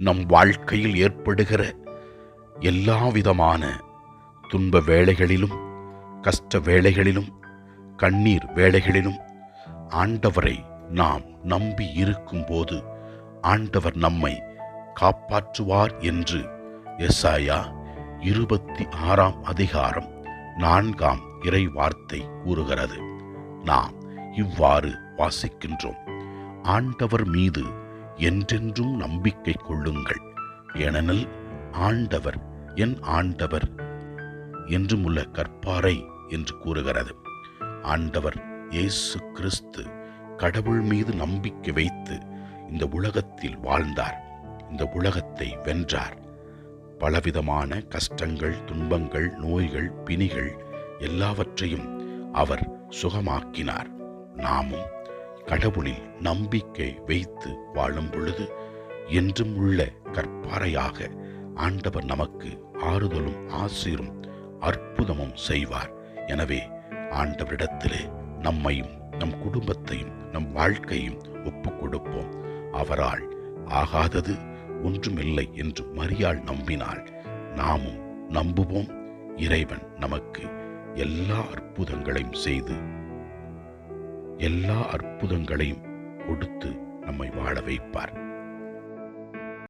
நம் வாழ்க்கையில் ஏற்படுகிற எல்லா விதமான துன்ப வேளைகளிலும் கஷ்ட வேளைகளிலும் கண்ணீர் வேளைகளிலும் ஆண்டவரை நாம் நம்பி இருக்கும்போது ஆண்டவர் நம்மை காப்பாற்றுவார் என்று எஸ்ஆயா இருபத்தி ஆறாம் அதிகாரம் நான்காம் இறை வார்த்தை கூறுகிறது. நாம் இவ்வாறு வாசிக்கின்றோம். ஆண்டவர் மீது என்றென்றும் நம்பிக்கை கொள்ளுங்கள். ஏனெனில் ஆண்டவர் என் ஆண்டவர் என்றுமுள்ள கற்பாறை என்று கூறுகிறது. ஆண்டவர் இயேசு கிறிஸ்து கடவுள் மீது நம்பிக்கை வைத்து இந்த உலகத்தில் வாழ்ந்தார். இந்த உலகத்தை வென்றார். பலவிதமான கஷ்டங்கள் துன்பங்கள் நோய்கள் பிணிகள் எல்லாவற்றையும் அவர் சுகமாக்கினார். நாமும் கடவுளில் நம்பிக்கை வைத்து வாழும் பொழுது என்றும் உள்ள கற்பாறையாக ஆண்டவர் நமக்கு ஆறுதலும் ஆசீரும் அற்புதமும் செய்வார். எனவே ஆண்டவரிடத்திலே நம்மையும் நம் குடும்பத்தையும் நம் வாழ்க்கையும் ஒப்புக் கொடுப்போம். அவரால் ஆகாதது ஒன்றுமில்லை என்று மரியாள் நம்பினாள் நாமும் நம்புவோம். இறைவன் நமக்கு எல்லா அற்புதங்களையும் செய்து எல்லா அற்புதங்களையும் கொடுத்து நம்மை வாழ வைப்பார்.